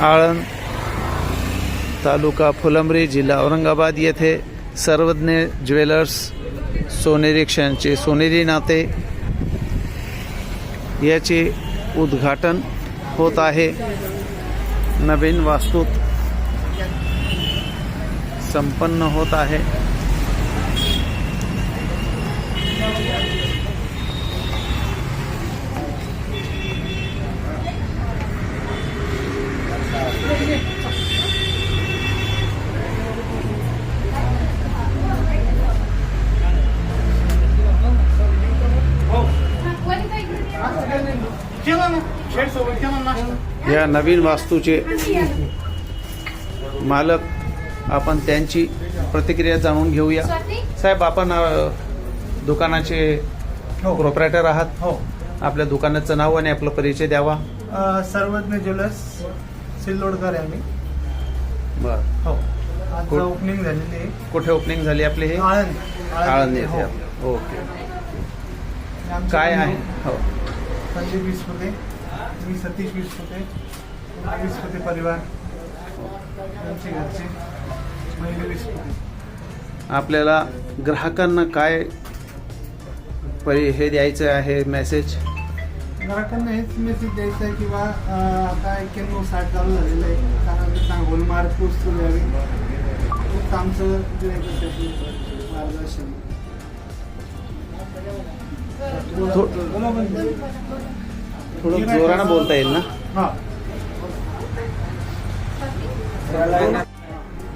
आळंद तालुका फुलंब्री जिल्हा औरंगाबाद येथे सर्वज्ञ ज्वेलर्स सोनेरी क्षणचे सोनेरी नाते याचे उद्घाटन होत आहे. नवीन वास्तूत संपन्न होत आहे. या नवीन वास्तूचे मालक आपण त्यांची प्रतिक्रिया जाणून घेऊया. साहेब आपण दुकानाचे हो. प्रोपरायटर आहात. हो. आपल्या दुकानाचं नाव आणि आपला परिचय द्यावा. अ, सर्वज्ञ ज्वेलर्स सिल्लोडकर आहे आम्ही. बर. हो. आज कुठ- ओपनिंग झालेली आहे. कुठे ओपनिंग झाली आपली हे? आळंद. आळंद हो. ओके. आमचे काय आहे? हो. संदीप विसपुते मी सतीश विसपुते विसपुते परिवार आमचे घरचे महिले विसपुते आपल्याला ग्राहकांना काय परि हे द्यायचं आहे मेसेज ग्राहकांना हेच मेसेज द्यायचा आहे किंवा आता एक्क्याण्णव साठ चालू झालेलं आहे. कारण सांग होलमार्क वस्तू द्यावी हेच आमचं मार्गदर्शन. थोडं जोरानं बोलता येईल ना? हा.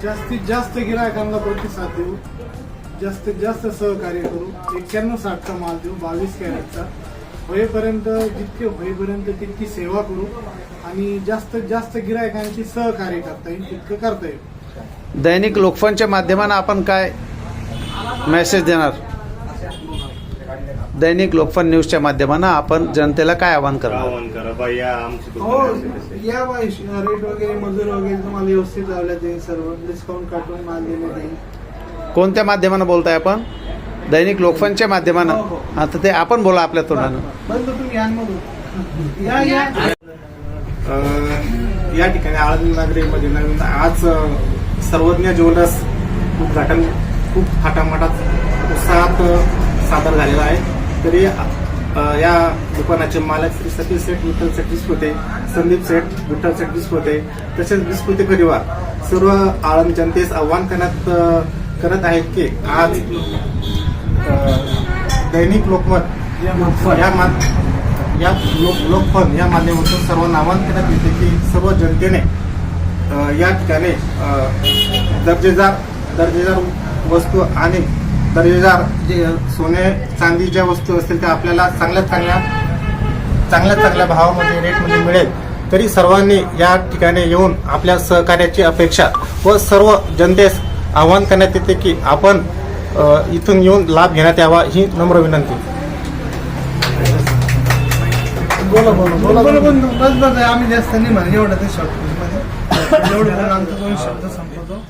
जास्तीत जास्त गिरायकांना प्रतिसाद देऊ. जास्तीत जास्त सहकार्य करू. एक्क्याण्णव साठचा माल देऊ बावीस कॅरेटचा. होईपर्यंत जितके होईपर्यंत तितकी सेवा करू आणि जास्तीत जास्त गिरायकांची सहकार्य करता येईल तितकं करता येईल. दैनिक लोकफोनच्या माध्यमानं आपण काय मेसेज देणार? दैनिक लोकफोन न्यूजच्या माध्यमानं आपण जनतेला काय आवाहन करणार आवाहन करा. बा या आमची हो या रेट वगैरे मजूर वगैरे तुम्हाला व्यवस्थित लावण्यात येईल सर्व. डिस्काउंट काढून माल देण्यात येईल कोणत्या माध्यमानं बोलताय आपण? दैनिक लोकफोनच्या माध्यमानं? हो, हो. आता ते आपण बोला आपल्या तोंडानं. बंद तुम्ही या या अं, या ठिकाणी आळंद नगरीमध्ये नवीन आज अं, सर्वज्ञ ज्वेलर्स उद्घाटन खूप थाटामाटात उत्साहात अं, सादर झालेला आहे. तरी या दुकानाचे मालक श्री सतीश सेठ विठ्ठल सेठ होते संदीप सेठ विठ्ठल सेठ होते तसेच विस्कृती परिवार सर्व आळंद जनतेस आव्हान करण्यात करत आहेत की आज दैनिक लोकमत या मा- या लोक लोकमत या माध्यमातून सर्वांना आवाहन करण्यात येते की सर्व जनतेने या ठिकाणी दर्जेदार दर्जेदार वस्तू आणि दर्जेदार जे सोने चांदी ज्या वस्तू असतील त्या आपल्याला चांगल्यात चांगल्या चांगल्या चांगल्या भावामध्ये रेटमध्ये मिळेल. तरी सर्वांनी या ठिकाणी येऊन आपल्या सहकार्याची अपेक्षा व सर्व जनतेस आवाहन करण्यात येते की आपण इथून येऊन लाभ घेण्यात यावा ही नम्र विनंती. बोला बोला बोला. बोला बंधू बस बस आम्ही जास्त नाही म्हणा एवढं ते एवढं आमचं दोन शब्द संपवतो.